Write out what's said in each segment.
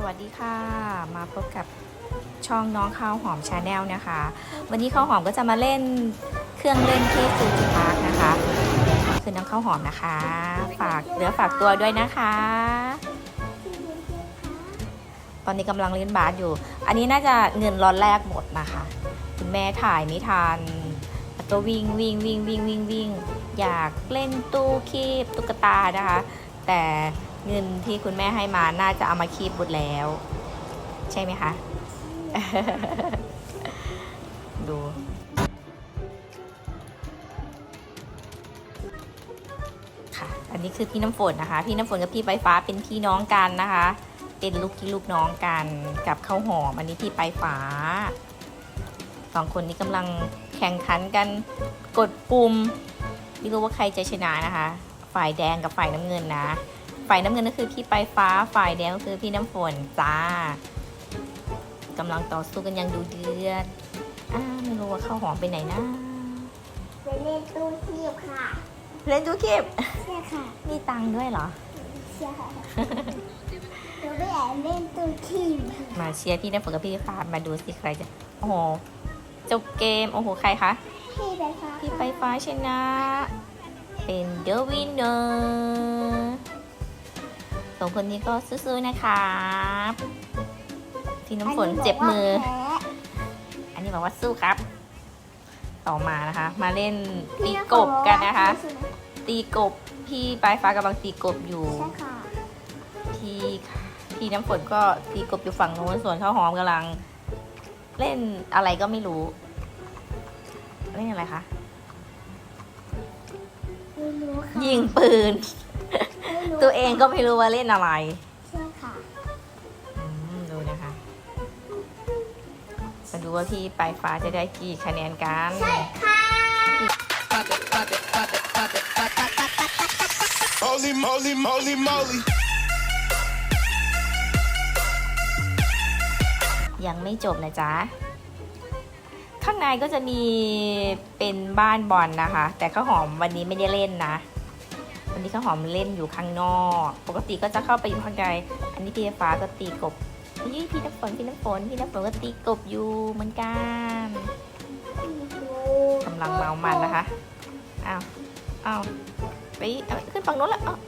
สวัสดีค่ะ มาพบกับช่องน้องข้าวหอมชาแนลนะคะ วันนี้ข้าวหอมก็จะมาเล่นเครื่องเล่นที่ฟูจิพาร์คนะคะ คือน้องข้าวหอมนะคะ ฝากเนื้อฝากตัวด้วยนะคะ ตอนนี้กำลังเล่นบาสอยู่ อันนี้น่าจะเงินร้อนแรกหมดนะคะ คุณแม่ถ่ายไม่ทันแล้วก็วิ่งวิ่งวิ่งวิ่งวิ่งวิ่งอยากเล่นตู้คีบตุ๊กตานะคะ แต่ เงินที่คุณแม่ให้มาน่าจะเอามาคีบหมดแล้ว ใช่ไหมคะ ดู ค่ะ อันนี้คือพี่น้ำฝนนะคะ พี่น้ำฝนกับพี่ใบฟ้าเป็นพี่น้องกันนะคะ เป็นลูกพี่ลูกน้องกันกับข้าวหอมอันนี้พี่ปลายฟ้าสองคนนี้กำลังแข่งขันกันกดปุ่มไม่รู้ว่าใครจะชนะนะคะ ฝ่ายแดงกับฝ่ายน้ำเงินนะ ฝ่ายน้ำเงินก็คือพี่ปลายฟ้า ฝ่ายแดงก็คือพี่น้ำฝนจ้ากำลังต่อสู้กันอยังดูเดือดอ่าไม่รู้ว่าข้าวหอมไปไหนนะไปเล่นตู้คีบค่ะ เล่นดูคลิปใช่ค่ะ มีตังค์ด้วยเหรอใช่หนูไปแอบเล่นตู้คีบมาเชียร์พี่น้ำฝนกับพี่ฟ้ามาดูสิใครจะโอ้โหจบเกมโอ้โหใครคะพี่ไปฟ้าพี่ไปฟ้าชนะ เป็น the winner สองคนนี้ก็สู้ๆนะครับพี่น้ำฝนเจ็บมือ อันนี้บอกว่าสู้ครับ ต่อมานะคะ มาเล่นตีกบกันนะคะ ตีกบพี่ปลายฟ้ากำลังตีกบอยู่ใช่ค่ะพี่พี่น้ำฝนก็ตีกบอยู่ฝั่งโน้นส่วนข้าวหอมกำลัง เล่นอะไรก็ไม่รู้ เล่นอะไรคะไม่รู้ค่ะยิงปืนไม่รู้ ตัวเองก็ไม่รู้ว่าเล่นอะไรใช่ค่ะอืมดูนะคะมาดูว่าพี่ปลายฟ้าจะได้กี่คะแนนกันใช่ค่ะ Holy moly, moly, moly. ยังไม่จบนะจ๊ะ ข้างในก็จะมีเป็นบ้านบอลนะคะ แต่ข้าวหอมวันนี้ไม่ได้เล่นนะ วันนี้ข้าวหอมเล่นอยู่ข้างนอก ปกติก็จะเข้าไปอยู่ข้างในอันนี้พี่ฟ้าก็ตีกบนี่พี่น้ำฝนพี่น้ำฝนพี่น้ำฝนก็ตีกบอยู่เหมือนกันกำลังเมามันนะคะอ้าวอ้าวไปเอาขึ้นฝั่งโน้นแล้วอ้าว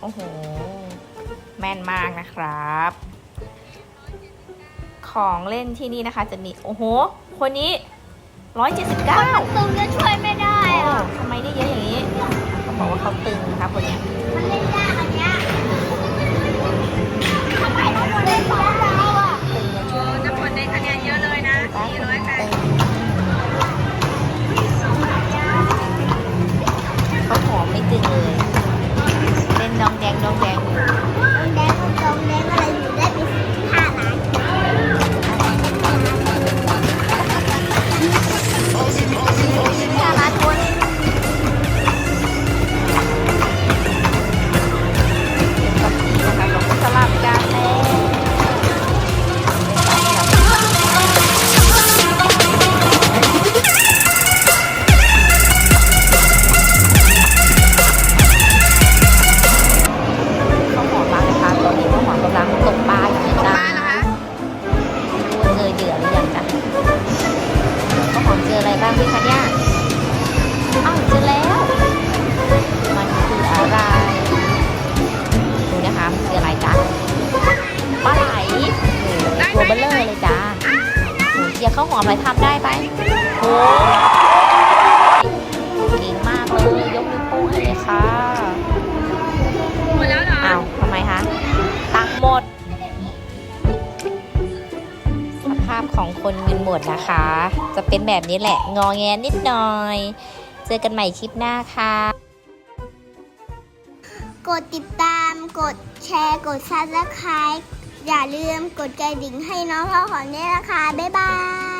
โอ้โห แม่นมากนะครับ ของเล่นที่นี่นะคะจะมี โอ้โห คนนี้ร้อยเจ็ดสิบเก้าตึงจะช่วยไม่ได้หรอกทำไมได้เยอะอย่างนี้ เขาบอกว่าเขาตึงนะคะคนเนี้ยมันเล่นยากอันเนี้ยทำไมต้องมาเล่นบ้านเราอะตึงนะช่วยน้ำฝนได้คะแนนเยอะเลยนะป้าสี่คนร้อยนี้แปดตึงเขาหอมไม่ตึงเลยเล่นดองแดงดองแดงอยู่ เจออะไรบ้างพี่คะเนี่ยอ้าวเจอแล้ว มันคืออะไรดูนะคะมันคืออะไรจ๊ะปลาไหลโอ้โหตัวเบลเลอร์เลยจ้าโอ้เจียข้าวหอมอะไรทำได้ไปโอ้เก่งมากเลย ยกนิ้วโป้งให้เลยค่ะหมดแล้วเหรออ้าวทำไมคะตังค์หมด ของคนเงินหมดนะคะ จะเป็นแบบนี้แหละ งอแงนิดหน่อย เจอกันใหม่คลิปหน้าค่ะ กดติดตาม กดแชร์ กดซับสไครต์อย่าลืมกดกระดิ่งให้น้องข้าวหอมด้วยนะคะ บ๊ายบาย